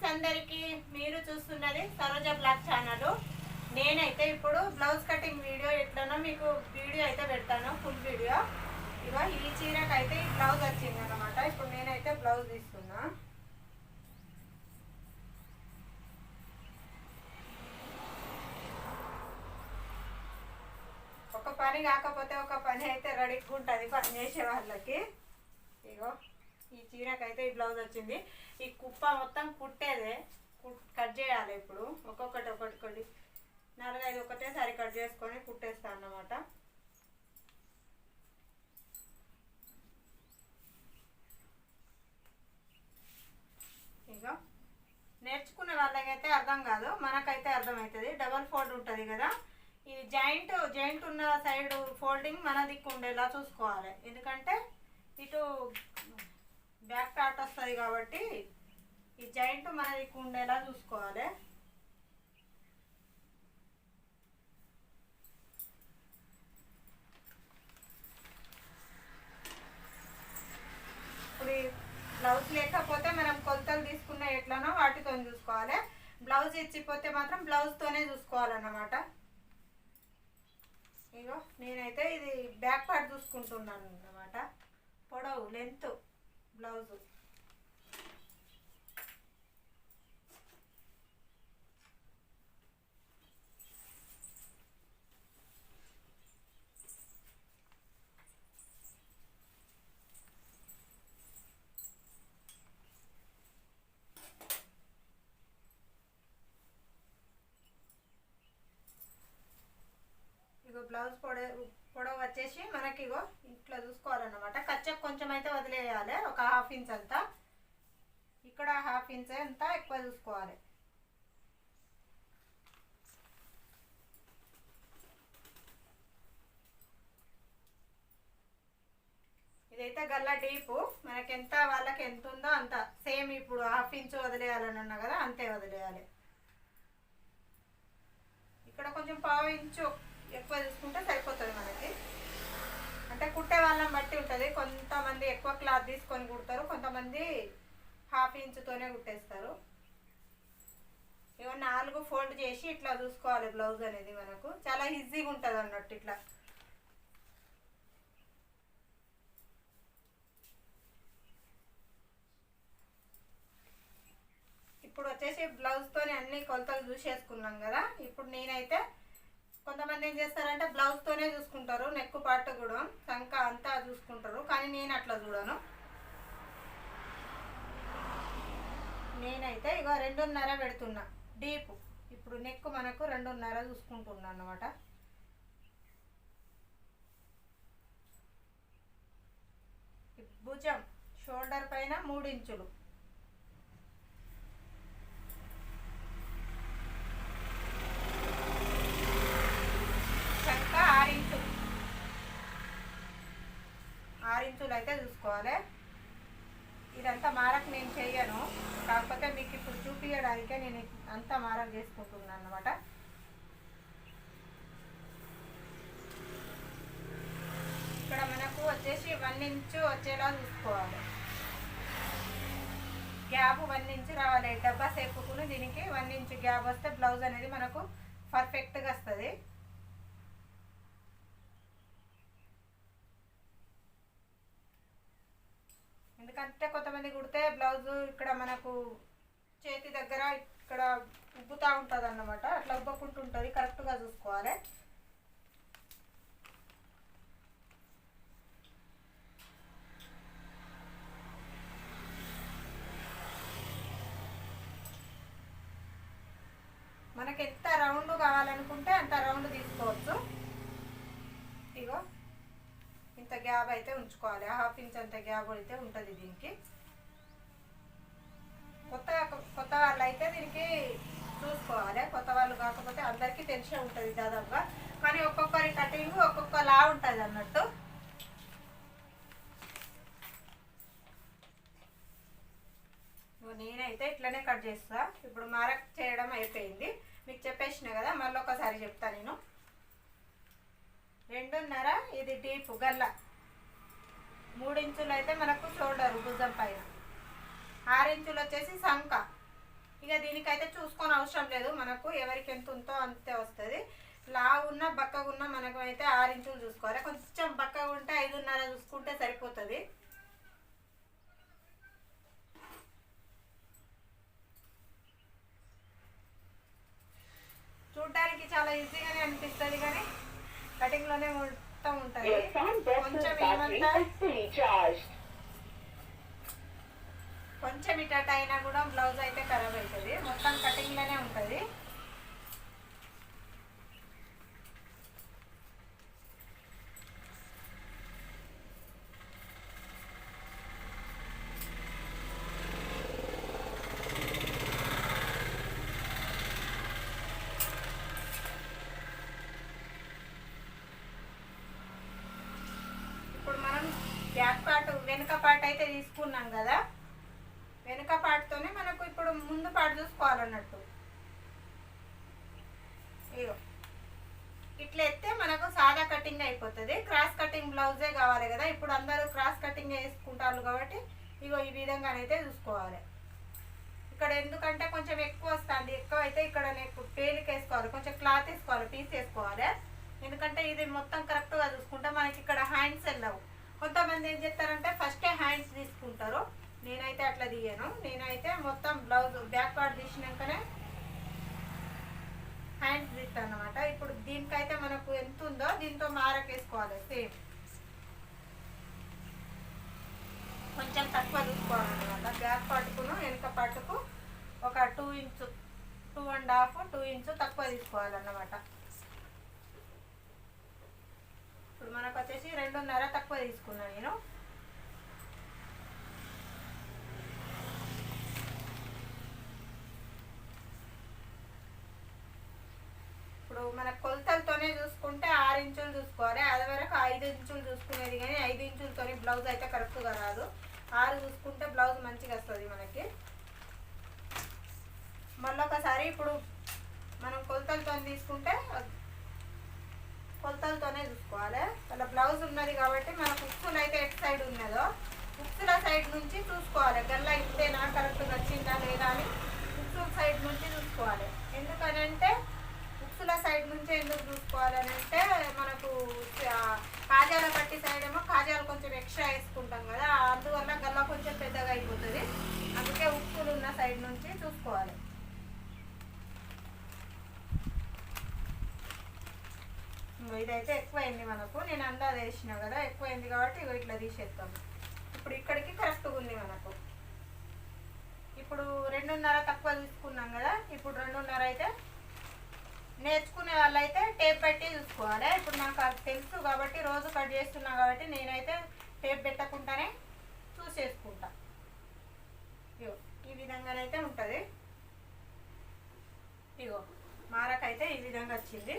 Friends అందరికీ మీరు చూస్తున్నది సరోజ బ్లాక్ ఛానల్ నేనైతే ఇప్పుడు బ్లౌజ్ కటింగ్ వీడియో ఎట్లనో మీకు వీడియో అయితే పెడతాను ఫుల్ వీడియో. ఇగో ఈ చీరకు అయితే ఈ బ్లౌజ్ వచ్చింది అనమాట ఇప్పుడు నేనైతే బ్లౌజ్ తీస్తున్నా ఒక పని కాకపోతే ఒక పని అయితే రెడీగా ఉంటుంది పని చేసే వాళ్ళకి. ఇగో. ఈ చీరకైతే ఈ బ్లౌజ్ వచ్చింది. ఈ కుప్ప మొత్తం కుట్టేదే కుట్- కట్ చేయాలి ఇప్పుడు. ఒక్కొక్కటి ఒక్కొక్కటి. నాలుగైదు ఒకటేసారి కట్ చేసుకొని కుట్టేస్తాను అన్నమాట. ఇగో. నేర్చుకునే వాళ్ళకైతే అర్థం కాదు మనకైతే అర్థమవుతుంది డబల్ ఫోల్డ్ ఉంటుంది కదా. ఈ జాయింట్ జాయింట్ ఉన్న సైడ్ ఫోల్డింగ్ మన దిక్కు ఉండేలా చూసుకోవాలి. ఎందుకంటే ఇటు బ్యాక్ టాట్ వస్తుంది కాబట్టి ఈ జాయింట్ మనది ఉండేలా చూసుకోవాలి. ఇప్పుడు బ్లౌజ్ లేకపోతే మనం కొలతలు తీసుకున్న ఎట్లనో వాటితో చూసుకోవాలి. బ్లౌజ్ ఇచ్చిపోతే మాత్రం బ్లౌజ్తోనే చూసుకోవాలన్నమాట. ఇగో నేనైతే ఇది బ్యాక్ పార్ట్ చూసుకుంటున్నాను అన్నమాట పొడవు లెంత్. బ్లౌజు. ఇగో బ్లౌజ్ పొడవు పొడవు వచ్చేసి మనకి ఇగో ఇట్లా చూసుకోవాలన్నమాట. కచ్చకు కొంచెం అయితే వదిలేయాలి. ఒక హాఫ్ ఇంచ్ అంతా. ఇక్కడ హాఫ్ ఇంచ్ అంతా ఎక్కువ చూసుకోవాలి. ఇదైతే గల్లా డీపు. మనకి ఎంత వాళ్ళకి ఎంత ఉందో అంత. సేమ్ ఇప్పుడు హాఫ్ ఇంచ్ వదిలేయాలని అన్నా కదా అంతే వదిలేయాలి. ఇక్కడ కొంచెం పావు ఇంచు ఎక్కువ తీసుకుంటే సరిపోతుంది మనకి. అంటే కుట్టే వాళ్ళని బట్టి ఉంటుంది. కొంతమంది ఎక్కువ క్లాత్ తీసుకొని కుడతారు కొంతమంది హాఫ్ ఇంచుతోనే కుట్టేస్తారు. ఇవో నాలుగు ఫోల్డ్ చేసి ఇట్లా చూసుకోవాలి బ్లౌజ్ అనేది మనకు. చాలా ఈజీగా ఉంటుంది అన్నట్టు ఇట్లా. ఇప్పుడు వచ్చేసి బ్లౌజ్తోనే అన్ని కొలతలు చూసేసుకున్నాం కదా. ఇప్పుడు నేనైతే కొంతమంది ఏం చేస్తారంటే బ్లౌజ్తోనే చూసుకుంటారు నెక్ పార్ట్ కూడా. సంక అంతా చూసుకుంటారు. కానీ నేను అట్లా చూడను. నేనైతే ఇగో రెండున్నర పెడుతున్నా. డీప్. ఇప్పుడు నెక్ మనకు రెండున్నర చూసుకుంటున్నా అన్నమాట. భుజం. షోల్డర్ పైన మూడు ఇంచులు చక్క ఆరు ఇంచులు ఆరు ఇంచులు అయితే చూసుకోవాలి. ఇదంతా మారక్ నేను చేయను కాకపోతే మీకు ఇప్పుడు చూపించడానికే నేను అంతా మారక్ చేసుకుంటున్నాను అనమాట ఇక్కడ మనకు వచ్చేసి వన్ ఇంచు వచ్చేలా చూసుకోవాలి. గ్యాప్ వన్ ఇంచ్ రావాలి. డబ్బా సేపుకుని దీనికి వన్ ఇంచ్ గ్యాప్ వస్తే బ్లౌజ్ అనేది మనకు పర్ఫెక్ట్గా వస్తుంది. కంటే కొంతమంది కుడితే బ్లౌజ్ ఇక్కడ మనకు చేతి దగ్గర ఇక్కడ ఉబ్బుతా ఉంటుంది అన్నమాట అట్లా ఉబ్బకుంటూ ఉంటుంది కరెక్ట్గా చూసుకోవాలి. మనకి ఎంత రౌండ్ కావాలనుకుంటే అంత రౌండ్ తీసుకోవచ్చు. ఇంత గ్యాప్ అయితే ఉంచుకోవాలి. హాఫ్ ఇంచ్ అంత గ్యాప్ అయితే ఉంటుంది దీనికి. కొత్త కొత్త వాళ్ళు అయితే దీనికి చూసుకోవాలి. కొత్త వాళ్ళు కాకపోతే అందరికీ తెలిసే ఉంటుంది దాదాపుగా. కానీ ఒక్కొక్కరి కటింగ్ ఒక్కొక్కలా ఉంటుంది అన్నట్టు. నేనైతే ఇట్లనే కట్ చేస్తా. ఇప్పుడు మారక్ చేయడం అయిపోయింది. మీకు చెప్పేసిన కదా మళ్ళీ ఒకసారి చెప్తా నేను. రెండున్నర ఇది డీప్ గల్ల. మూడించులు అయితే మనకు షోల్డర్ భుజం పైన. ఆరించులు వచ్చేసి సంక ఇక దీనికైతే చూసుకొని అవసరం లేదు మనకు ఎవరికి ఎంత ఉందో అంతే వస్తుంది. లావు ఉన్న బక్కగా ఉన్న మనకు అయితే ఆరించులు చూసుకోవాలి. కొంచెం బక్కగా ఉంటే ఐదున్నర చూసుకుంటే సరిపోతుంది. చూడడానికి చాలా ఈజీగానే అనిపిస్తుంది కానీ కటింగ్లోనే మొత్తం ఉంటుంది కొంచెం ఏమంతా. కొంచెం ఇటట్ అయినా కూడా బ్లౌజ్ అయితే ఖరాబ్ అవుతుంది. మొత్తం కటింగ్లోనే ఉంటుంది ఇప్పుడు మనం బ్యాక్ పార్ట్ వెనుక పార్ట్ అయితే తీసుకున్నాం కదా. వెనుక పార్ట్తోనే మనకు ఇప్పుడు ముందు పార్ట్ చూసుకోవాలన్నట్టు. ఇగో. ఇట్లా ఎత్తే మనకు సాదా కటింగ్ అయిపోతుంది. క్రాస్ కటింగ్ బ్లౌజే కావాలి కదా. ఇప్పుడు అందరూ క్రాస్ కటింగ్ వేసుకుంటారు కాబట్టి ఇగో ఈ విధంగానైతే చూసుకోవాలి. ఇక్కడ ఎందుకంటే కొంచెం ఎక్కువ వస్తుంది. ఎక్కువ అయితే ఇక్కడ నేను పేలికి వేసుకోవాలి. కొంచెం క్లాత్ వేసుకోవాలి. పీస్ వేసుకోవాలి. ఎందుకంటే ఇది మొత్తం కరెక్ట్గా చూసుకుంటే మనకి ఇక్కడ హ్యాండ్స్ వెళ్ళవు కొంతమంది ఏం చేస్తారంటే ఫస్టే హ్యాండ్స్ తీసుకుంటారు. నేనైతే అట్లా తీయను. నేనైతే మొత్తం బ్లౌజ్ బ్యాక్ పార్ట్ తీసినాకనే హ్యాండ్స్ తీస్తాను అనమాట ఇప్పుడు దీనికైతే మనకు ఎంత ఉందో దీంతో మారకేసుకోవాలి. సేమ్ కొంచెం తక్కువ చూసుకోవాలన్నమాట. బ్యాక్ పార్ట్కును వెనుక పార్ట్కు ఒక two inch two and half two inch తక్కువ తీసుకోవాలన్నమాట. ఇప్పుడు మనకు వచ్చేసి రెండున్నర తక్కువ తీసుకున్నాను నేను. ఇప్పుడు మన కొలతలతోనే చూసుకుంటే ఆరు ఇంచులు చూసుకోవాలి. అది వరకు ఐదు ఇంచులు చూసుకునేది కానీ ఐదు ఇంచులతోని బ్లౌజ్ అయితే కరెక్ట్గా రాదు. ఆరు చూసుకుంటే బ్లౌజ్ మంచిగా వస్తుంది మనకి. మళ్ళీ ఒకసారి ఇప్పుడు మనం కొలతలతో తీసుకుంటే కొలతలతోనే చూసుకోవాలి. అలా బ్లౌజ్ ఉన్నది కాబట్టి మనకు ఉక్సులు అయితే ఎట్ సైడ్ ఉన్నదో ఉక్సుల సైడ్ నుంచి చూసుకోవాలి. గల్లా ఇంతేనా కరెక్ట్గా వచ్చిందా లేదా అని ఉక్సుల సైడ్ నుంచి చూసుకోవాలి. ఎందుకనంటే ఉక్సుల సైడ్ నుంచి ఎందుకు చూసుకోవాలని అంటే మనకు కాజాల పట్టి సైడ్ ఏమో కాజాలు కొంచెం ఎక్స్ట్రా వేసుకుంటాం కదా అందువల్ల గల్లా కొంచెం పెద్దగా అయిపోతుంది. అందుకే ఉప్పులు ఉన్న సైడ్ నుంచి చూసుకోవాలి. ఇదైతే ఎక్కువైంది మనకు. నేను అందా వేసిన కదా ఎక్కువైంది కాబట్టి ఇగో ఇట్లా తీసేస్తాం ఇప్పుడు ఇక్కడికి కరెక్ట్గా ఉంది మనకు. ఇప్పుడు రెండున్నర తక్కువ తీసుకున్నాం కదా ఇప్పుడు రెండున్నర అయితే నేర్చుకునే వాళ్ళైతే టేప్ పెట్టి చూసుకోవాలి. ఇప్పుడు నాకు అది తెలుసు కాబట్టి రోజు కట్ చేస్తున్నా కాబట్టి నేనైతే టేప్ పెట్టకుండానే చూసేసుకుంటా. ఇగో ఈ విధంగానైతే ఉంటుంది. ఇగో మారకైతే ఈ విధంగా వచ్చింది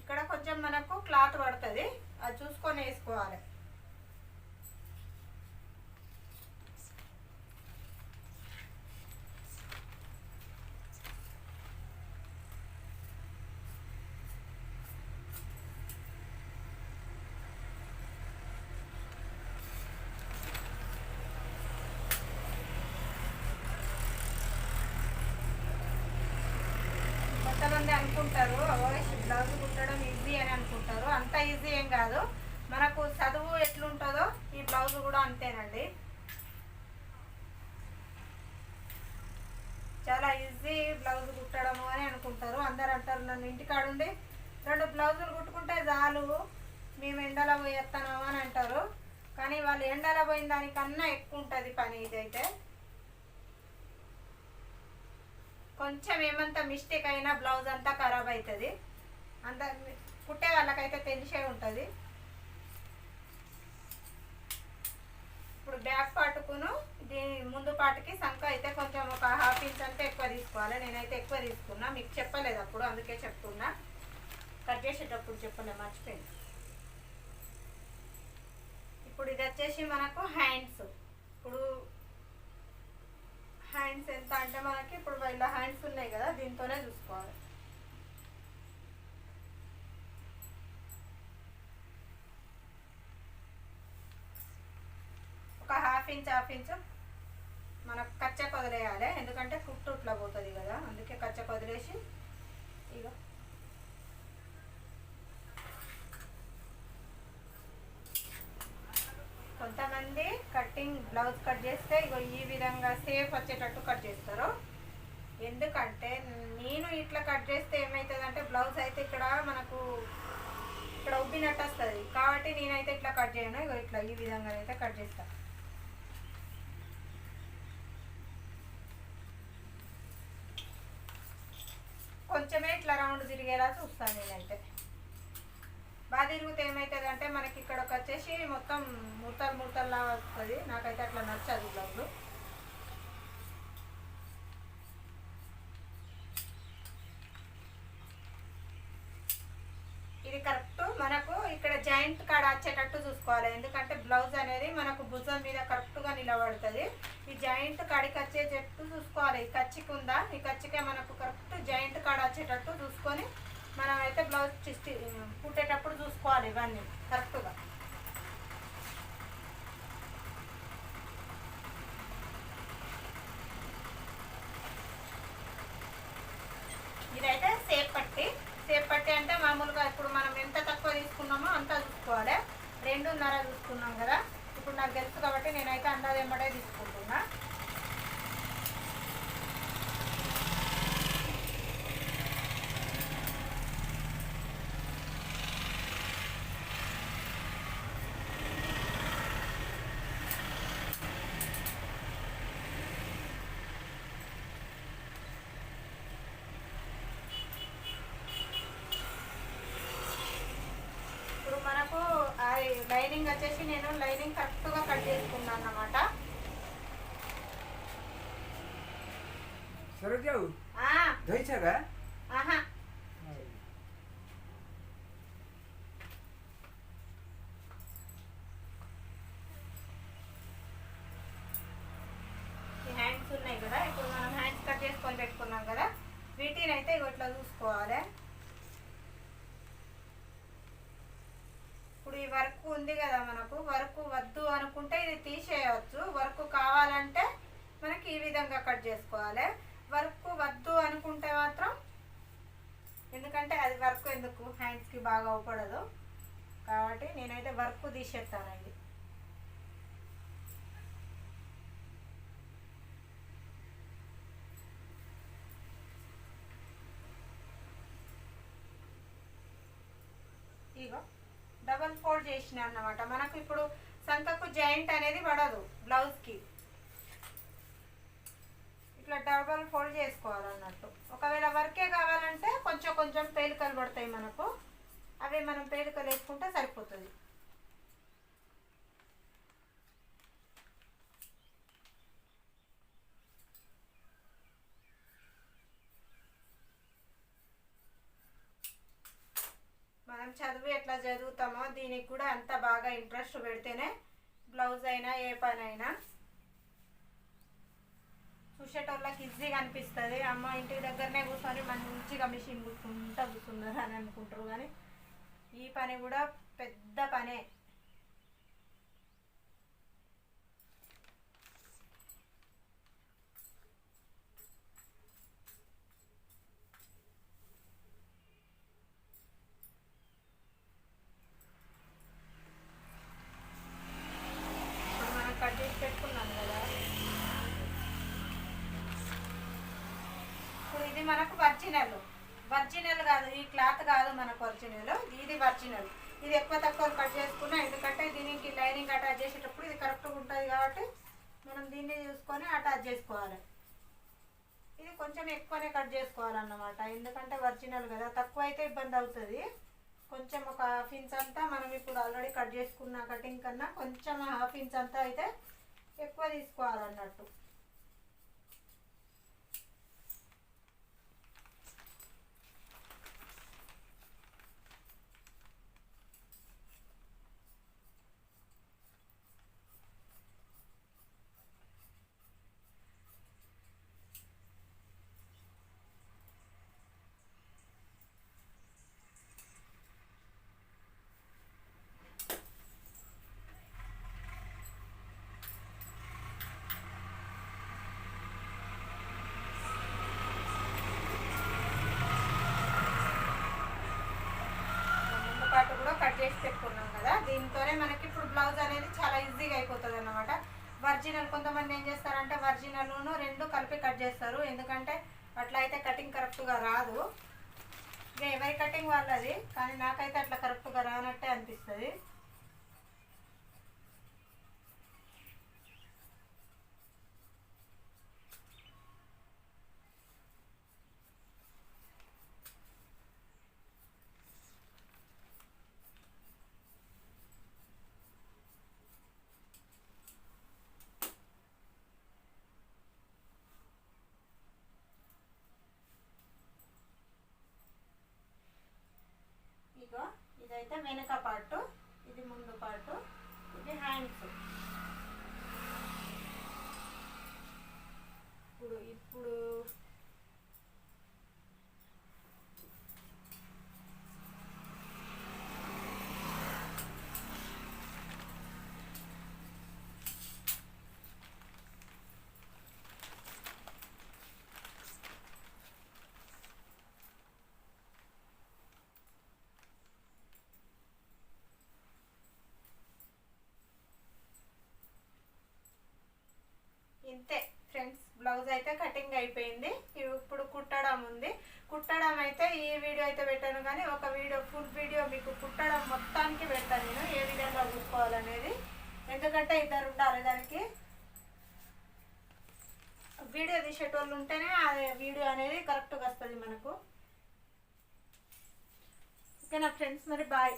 ఇక్కడ కొంచెం మనకు క్లాత్ పడుతుంది. అది చూసుకొని వేసుకోవాలి కొంతమంది అనుకుంటారు "ఓయ్, బ్లౌజ్ కుట్టడం ఈజీ అని అనుకుంటారు అంత ఈజీ ఏం కాదు. మనకు చదువు ఎట్లుంటుందో ఈ బ్లౌజ్ కూడా అంతేనండి. చాలా ఈజీ బ్లౌజ్ కుట్టడము అని అనుకుంటారు. అందరు అంటారు నన్ను ఇంటికాడుండి రెండు బ్లౌజులు కుట్టుకుంటే చాలు. మేము ఎండలో పోయేస్తాము అని అంటారు. కానీ వాళ్ళు ఎండలో పోయిన దానికన్నా ఎక్కువ ఉంటుంది పని ఇదైతే. కొంచెం ఏమంత మిస్టేక్ అయినా బ్లౌజ్ అంతా ఖరాబ్ అవుతుంది అంత కుట్టే వాళ్ళకైతే తెలిసే ఉంటుంది. బ్యాక్ పాటుకును దీని ముందు పాటకి సంఖ అయితే కొంచెం ఒక హాఫ్ ఇంచ్ అంటే ఎక్కువ తీసుకోవాలి. నేనైతే ఎక్కువ తీసుకున్నా. మీకు చెప్పలేదు అప్పుడు అందుకే చెప్తున్నా. కట్ చేసేటప్పుడు చెప్పలే మర్చిపోయింది ఇప్పుడు ఇది వచ్చేసి మనకు హ్యాండ్స్ ఇప్పుడు హ్యాండ్స్ ఎంత అంటే మనకి ఇప్పుడు ఇలా హ్యాండ్స్ ఉన్నాయి కదా దీంతోనే చూసుకోవాలి ఒక హాఫ్ ఇంచ్ హాఫ్ ఇంచ్ మనకు కచ్చ కొదిలేయాలి ఎందుకంటే కుట్టు ఇట్లా పోతుంది కదా అందుకే కచ్చ కొదిలేసి ఇక కొంతమంది కటింగ్ బ్లౌజ్ కట్ చేస్తే ఇగో ఈ విధంగా సేఫ్ వచ్చేటట్టు కట్ చేస్తారు. ఎందుకంటే నేను ఇట్లా కట్ చేస్తే ఏమవుతుందంటే బ్లౌజ్ అయితే ఇక్కడ మనకు ఇక్కడ ఉబ్బినట్టు వస్తుంది కాబట్టి నేనైతే ఇట్లా కట్ చేయను. ఇగో ఇట్లా ఈ విధంగా అయితే కట్ చేస్తాను కొంచెమే ఇట్లా రౌండ్ తిరిగేలా చూస్తాను నేనైతే. బాగా తిరిగితే ఏమవుతుంది అంటే మనకి ఇక్కడ వచ్చేసి మొత్తం ముడతలు ముడతల్లా వస్తుంది. నాకైతే అట్లా నచ్చదు బ్లౌజ్. ఇది కరెక్ట్. మనకు ఇక్కడ జాయింట్ కాడ వచ్చేటట్టు చూసుకోవాలి. ఎందుకంటే బ్లౌజ్ అనేది మనకు భుజం మీద కరెక్ట్గా నిలబడుతుంది. ఈ జాయింట్ కాడికి వచ్చేటట్టు చూసుకోవాలి. ఈ కచ్చికి ఉందా ఈ కచ్చికే మనకు కరెక్ట్ వచ్చేటట్టు చూసుకొని మనం అయితే బ్లౌజ్ చిస్టి కుట్టేటప్పుడు చూసుకోవాలి ఇవన్నీ కరెక్ట్గా. ఇదైతే సేప్ పట్టి సేప్ పట్టి అంటే మామూలుగా ఇప్పుడు మనం ఎంత తక్కువ తీసుకున్నామో అంత చూసుకోవాలి. రెండున్నర చూసుకున్నాం కదా ఇప్పుడు నాకు తెలుసు కాబట్టి నేనైతే అందాది ఎమ్మడే తీసుకుంటున్నా. దీనికి వచ్చేసి నేను లైనింగ్ కరెక్ట్గా కట్ చేసుకున్నాను అనమాట హ్యాండ్స్ ఉన్నాయి కదా ఇప్పుడు మనం హ్యాండ్స్ కట్ చేసుకొని పెట్టుకున్నాం కదా వీటిని అయితే ఇట్లా చూసుకోవాలి ఇప్పుడు ఈ వర్క్ ఉంది కదా మనకు వర్క్ వద్దు అనుకుంటే ఇది తీసేయవచ్చు వర్క్ కావాలంటే మనకి ఈ విధంగా కట్ చేసుకోవాలి. వర్క్ వద్దు అనుకుంటే మాత్రం ఎందుకంటే అది వర్క్ ఎందుకు? హ్యాండ్స్కి బాగా అవ్వకూడదు కాబట్టి నేనైతే వర్క్ తీసేస్తానండి ఇగో. కూడా చేసిన అన్నమాట. మనకు ఇప్పుడు సంతకు జాయింట్ అనేది పడదు బ్లౌజ్కి ఇట్లా డబల్ ఫోల్డ్ చేసుకోవాలన్నట్టు. ఒకవేళ వర్కే కావాలంటే కొంచెం కొంచెం పేలికలు పడతాయి మనకు. అవి మనం పేలికలు వేసుకుంటే సరిపోతుంది. చదువు ఎట్లా చదువుతామో దీనికి కూడా అంత బాగా ఇంట్రెస్ట్ పెడితేనే బ్లౌజ్ అయినా ఏ పని అయినా చూసేటోళ్ళకి ఈజీగా అనిపిస్తుంది. అమ్మ ఇంటి దగ్గరనే కూర్చొని మంచిగా మిషన్ కుట్టుకుంటా కూర్చున్నారు అని అనుకుంటారు కానీ ఈ పని కూడా పెద్ద పనే ఇప్పుడు మనం కట్ చేసి పెట్టుకున్నాం కదా ఇప్పుడు ఇది మనకు ఒరిజినల్ ఒరిజినల్ కాదు ఈ క్లాత్ కాదు మనకు ఒరిజినల్ ఇది ఒరిజినల్ ఇది ఎక్కువ తక్కువ కట్ చేసుకున్నా ఎందుకంటే దీనికి లైనింగ్ అటాచ్ చేసేటప్పుడు ఇది కరెక్ట్గా ఉంటుంది కాబట్టి మనం దీన్ని చూసుకొని అటాచ్ చేసుకోవాలి. ఇది కొంచెం ఎక్కువనే కట్ చేసుకోవాలన్నమాట. ఎందుకంటే ఒరిజినల్ కదా తక్కువ అయితే ఇబ్బంది అవుతుంది. కొంచెం ఒక హాఫ్ ఇంచ్ అంతా మనం ఇప్పుడు ఆల్రెడీ కట్ చేసుకున్న కటింగ్ కన్నా కొంచెం హాఫ్ ఇంచ్ అంతా అయితే ఎక్కువ తీసుకోవాలన్నట్టు. కట్ చేసి పెట్టుకున్నాం కదా. దీంతోనే మనకి ఇప్పుడు బ్లౌజ్ అనేది చాలా ఈజీగా అయిపోతుంది అన్నమాట. వర్జినల్ కొంతమంది ఏం చేస్తారంటే వర్జినల్ను రెండు కలిపి కట్ చేస్తారు. ఎందుకంటే అట్లా అయితే కటింగ్ కరెక్ట్గా రాదు. ఇక ఎవరి కటింగ్ వాళ్ళది? కానీ నాకైతే అట్లా కరెక్ట్గా రానట్టే అనిపిస్తుంది ఇగో అయితే వెనక పార్టు ఇది ముందు పార్టు ఇది హ్యాండ్స్ ఇప్పుడు ఇప్పుడు ఇంతే ఫ్రెండ్స్ బ్లౌజ్ అయితే కటింగ్ అయిపోయింది ఇప్పుడు కుట్టడం ఉంది కుట్టడం అయితే ఈ వీడియో అయితే పెట్టాను కానీ ఒక వీడియో ఫుల్ వీడియో మీకు పుట్టడం మొత్తానికి పెడతాను నేను ఏ విధంగా చూసుకోవాలనేది. ఎందుకంటే ఇద్దరు ఉండాలి దానికి వీడియో తీసేటోళ్ళు ఉంటేనే అది వీడియో అనేది కరెక్ట్గా వస్తుంది మనకు. ఓకే నా ఫ్రెండ్స్ మరి బాయ్